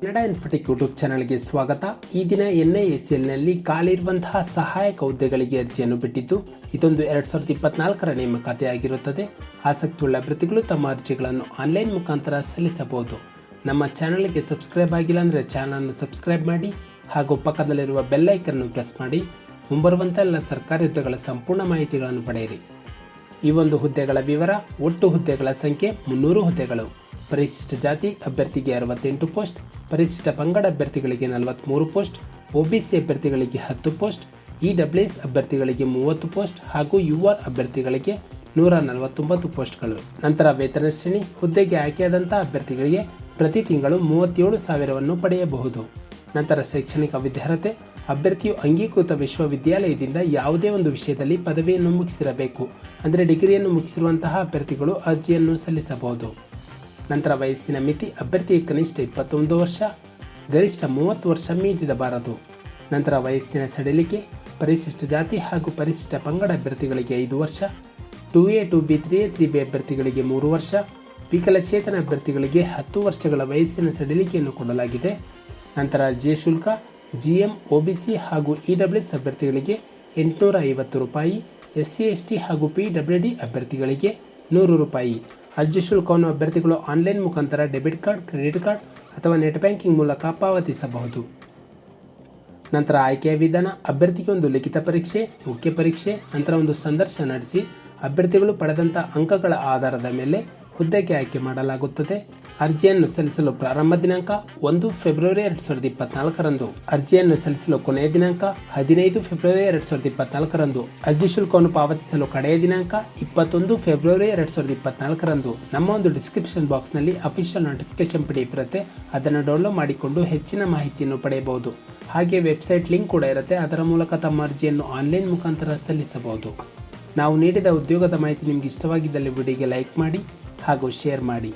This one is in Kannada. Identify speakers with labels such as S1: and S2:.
S1: ಕನ್ನಡ ಇನ್ಫೋಟೆಕ್ ಯೂಟ್ಯೂಬ್ ಚಾನಲ್ಗೆ ಸ್ವಾಗತ. ಈ ದಿನ ಎನ್ ಐ ಎಸ್ ಎಲ್ನಲ್ಲಿ ಖಾಲಿರುವಂತಹ ಸಹಾಯಕ ಹುದ್ದೆಗಳಿಗೆ ಅರ್ಜಿಯನ್ನು ಬಿಟ್ಟಿದ್ದು, ಇದೊಂದು ಎರಡು ಸಾವಿರದ ಇಪ್ಪತ್ನಾಲ್ಕರ ನೇಮಕಾತಿ ಆಗಿರುತ್ತದೆ. ಆಸಕ್ತಿಯುಳ್ಳ ಅಭ್ಯರ್ಥಿಗಳು ತಮ್ಮ ಅರ್ಜಿಗಳನ್ನು ಆನ್ಲೈನ್ ಮುಖಾಂತರ ಸಲ್ಲಿಸಬಹುದು. ನಮ್ಮ ಚಾನಲ್ಗೆ ಸಬ್ಸ್ಕ್ರೈಬ್ ಆಗಿಲ್ಲ ಅಂದರೆ ಚಾನಲನ್ನು ಸಬ್ಸ್ಕ್ರೈಬ್ ಮಾಡಿ ಹಾಗೂ ಪಕ್ಕದಲ್ಲಿರುವ ಬೆಲ್ ಅನ್ನು ಪ್ರೆಸ್ ಮಾಡಿ. ಮುಂಬರುವಂಥ ಎಲ್ಲ ಸರ್ಕಾರಿ ಹುದ್ದೆಗಳ ಸಂಪೂರ್ಣ ಮಾಹಿತಿಗಳನ್ನು ಪಡೆಯಿರಿ. ಈ ಒಂದು ಹುದ್ದೆಗಳ ವಿವರ, ಒಟ್ಟು ಹುದ್ದೆಗಳ ಸಂಖ್ಯೆ ಮುನ್ನೂರು ಹುದ್ದೆಗಳು. ಪರಿಶಿಷ್ಟ ಜಾತಿ ಅಭ್ಯರ್ಥಿಗೆ ಅರವತ್ತೆಂಟು ಪೋಸ್ಟ್, ಪರಿಶಿಷ್ಟ ಪಂಗಡ ಅಭ್ಯರ್ಥಿಗಳಿಗೆ ನಲವತ್ತ್ಮೂರು ಪೋಸ್ಟ್ ಒಬಿಸಿ ಅಭ್ಯರ್ಥಿಗಳಿಗೆ ಹತ್ತು ಪೋಸ್ಟ್, ಇ ಡಬ್ಲ್ಯೂ ಎಸ್ ಅಭ್ಯರ್ಥಿಗಳಿಗೆ ಮೂವತ್ತು ಪೋಸ್ಟ್ ಹಾಗೂ ಯು ಆರ್ ಅಭ್ಯರ್ಥಿಗಳಿಗೆ ನೂರ ನಲವತ್ತೊಂಬತ್ತು ಪೋಸ್ಟ್ಗಳು ನಂತರ ವೇತನ ಶ್ರೇಣಿ, ಹುದ್ದೆಗೆ ಆಯ್ಕೆಯಾದಂಥ ಅಭ್ಯರ್ಥಿಗಳಿಗೆ ಪ್ರತಿ ತಿಂಗಳು ಮೂವತ್ತೇಳು ಸಾವಿರವನ್ನು ಪಡೆಯಬಹುದು. ನಂತರ ಶೈಕ್ಷಣಿಕ ವಿದ್ಯಾರ್ಹತೆ, ಅಭ್ಯರ್ಥಿಯು ಅಂಗೀಕೃತ ವಿಶ್ವವಿದ್ಯಾಲಯದಿಂದ ಯಾವುದೇ ಒಂದು ವಿಷಯದಲ್ಲಿ ಪದವಿಯನ್ನು ಮುಗಿಸಿರಬೇಕು. ಅಂದರೆ ಡಿಗ್ರಿಯನ್ನು ಮುಗಿಸಿರುವಂತಹ ಅಭ್ಯರ್ಥಿಗಳು ಅರ್ಜಿಯನ್ನು ಸಲ್ಲಿಸಬಹುದು. ನಂತರ ವಯಸ್ಸಿನ ಮಿತಿ ಅಭ್ಯರ್ಥಿಗೆ ಕನಿಷ್ಠ ಇಪ್ಪತ್ತೊಂದು ವರ್ಷ, ಗರಿಷ್ಠ ಮೂವತ್ತು ವರ್ಷ ಮೀರಿರಬಾರದು ನಂತರ ವಯಸ್ಸಿನ ಸಡಿಲಿಕೆ, ಪರಿಶಿಷ್ಟ ಜಾತಿ ಹಾಗೂ ಪರಿಶಿಷ್ಟ ಪಂಗಡ ಅಭ್ಯರ್ಥಿಗಳಿಗೆ ಐದು ವರ್ಷ, two A, two B, three A, three B ಅಭ್ಯರ್ಥಿಗಳಿಗೆ ಮೂರು ವರ್ಷ, ವಿಕಲಚೇತನ ಅಭ್ಯರ್ಥಿಗಳಿಗೆ ಹತ್ತು ವರ್ಷಗಳ ವಯಸ್ಸಿನ ಸಡಿಲಿಕೆಯನ್ನು ಕೊಡಲಾಗಿದೆ. ನಂತರ ಜೆ ಶುಲ್ಕ G M O B C ಹಾಗೂ ಇ ಡಬ್ಲ್ಯೂ ಎಸ್ ಅಭ್ಯರ್ಥಿಗಳಿಗೆ ಎಂಟುನೂರ ಐವತ್ತು ರೂಪಾಯಿ, ಎಸ್ ಸಿ, ಎಸ್ ಟಿ ಹಾಗೂ ಪಿ ಡಬ್ಲ್ಯೂ ಡಿ ಅಭ್ಯರ್ಥಿಗಳಿಗೆ ನೂರು ರೂಪಾಯಿ. ಅರ್ಜಿ ಶುಲ್ಕವನ್ನು ಅಭ್ಯರ್ಥಿಗಳು ಆನ್ಲೈನ್ ಮುಖಾಂತರ ಡೆಬಿಟ್ ಕಾರ್ಡ್, ಕ್ರೆಡಿಟ್ ಕಾರ್ಡ್ ಅಥವಾ ನೆಟ್ ಬ್ಯಾಂಕಿಂಗ್ ಮೂಲಕ ಪಾವತಿಸಬಹುದು. ನಂತರ ಆಯ್ಕೆಯ ವಿಧಾನ, ಅಭ್ಯರ್ಥಿಗೆ ಒಂದು ಲಿಖಿತ ಪರೀಕ್ಷೆ, ಮುಖ್ಯ ಪರೀಕ್ಷೆ, ನಂತರ ಒಂದು ಸಂದರ್ಶನ ನಡೆಸಿ ಅಭ್ಯರ್ಥಿಗಳು ಪಡೆದಂಥ ಅಂಕಗಳ ಆಧಾರದ ಮೇಲೆ ಹುದ್ದೆಗೆ ಆಯ್ಕೆ ಮಾಡಲಾಗುತ್ತದೆ. ಅರ್ಜಿಯನ್ನು ಸಲ್ಲಿಸಲು ಪ್ರಾರಂಭ ದಿನಾಂಕ ಒಂದು ಫೆಬ್ರವರಿ ಎರಡು ಸಾವಿರದ ಇಪ್ಪತ್ನಾಲ್ಕರಂದು. ಅರ್ಜಿಯನ್ನು ಸಲ್ಲಿಸಲು ಕೊನೆಯ ದಿನಾಂಕ ಹದಿನೈದು ಫೆಬ್ರವರಿ ಎರಡು ಸಾವಿರದ ಇಪ್ಪತ್ನಾಲ್ಕರಂದು. ಅರ್ಜಿ ಶುಲ್ಕವನ್ನು ಪಾವತಿಸಲು ಕಡೆಯ ದಿನಾಂಕ ಇಪ್ಪತ್ತೊಂದು ಫೆಬ್ರವರಿ ಎರಡು ಸಾವಿರದ ಇಪ್ಪತ್ನಾಲ್ಕರಂದು. ನಮ್ಮ ಒಂದು ಡಿಸ್ಕ್ರಿಪ್ಷನ್ ಬಾಕ್ಸ್ನಲ್ಲಿ ಅಫಿಷಿಯಲ್ ನೋಟಿಫಿಕೇಶನ್ ಪಿ ಇರುತ್ತೆ. ಅದನ್ನು ಡೌನ್ಲೋಡ್ ಮಾಡಿಕೊಂಡು ಹೆಚ್ಚಿನ ಮಾಹಿತಿಯನ್ನು ಪಡೆಯಬಹುದು. ಹಾಗೆ ವೆಬ್ಸೈಟ್ ಲಿಂಕ್ ಕೂಡ ಇರುತ್ತೆ. ಅದರ ಮೂಲಕ ತಮ್ಮ ಅರ್ಜಿಯನ್ನು ಆನ್ಲೈನ್ ಮುಖಾಂತರ ಸಲ್ಲಿಸಬಹುದು. ನಾವು ನೀಡಿದ ಉದ್ಯೋಗದ ಮಾಹಿತಿ ನಿಮಗೆ ಇಷ್ಟವಾಗಿದ್ದಲ್ಲಿ ವಿಡಿಯೋಗೆ ಲೈಕ್ ಮಾಡಿ ಹಾಗೂ ಶೇರ್ ಮಾಡಿ.